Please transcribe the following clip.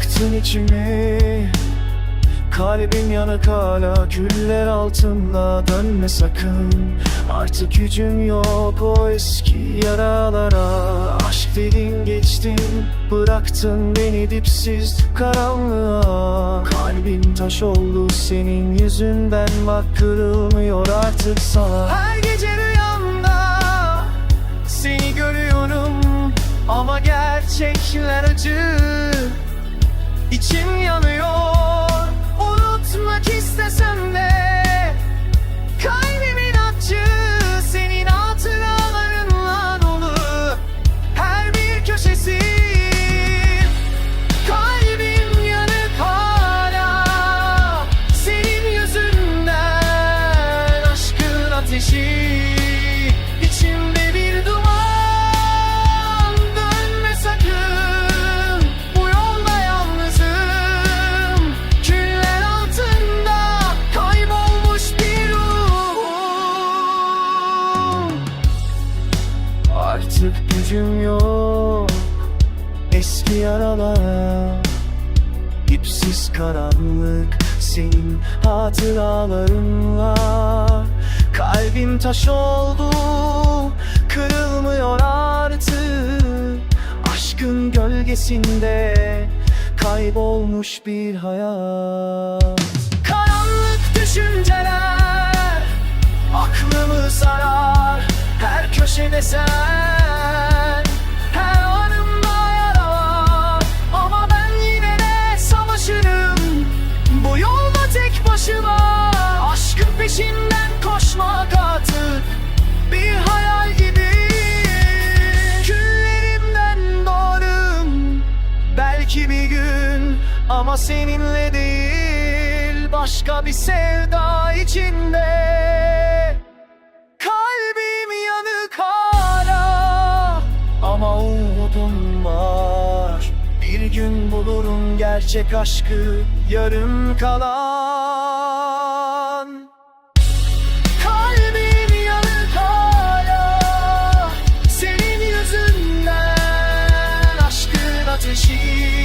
Yaktın içimi Kalbim yanık hala küller altında. Dönme sakın. Artık gücüm yok o eski yaralara. Aşk dedin geçtin. Bıraktın beni dipsiz karanlığa. Kalbim taş oldu senin yüzünden Bak kırılmıyor artık sana. Her gece rüyamda Seni görüyorum. Ama gerçekler acı 心要。İpsiz karanlık senin hatıralarınla. Kalbim taş oldu kırılmıyor artık. Aşkın gölgesinde kaybolmuş bir hayat. Karanlık düşünceler aklımı sarar Her köşede sen peşinden koşmak artık Bir hayal gibi. Küllerimden doğdum Belki bir gün ama seninle değil Başka bir sevda içinde. Kalbim yanık hala Ama umudum var. Bir gün bulurum gerçek aşkı Yarım kalan Senin yüzünden Aşkın ateşi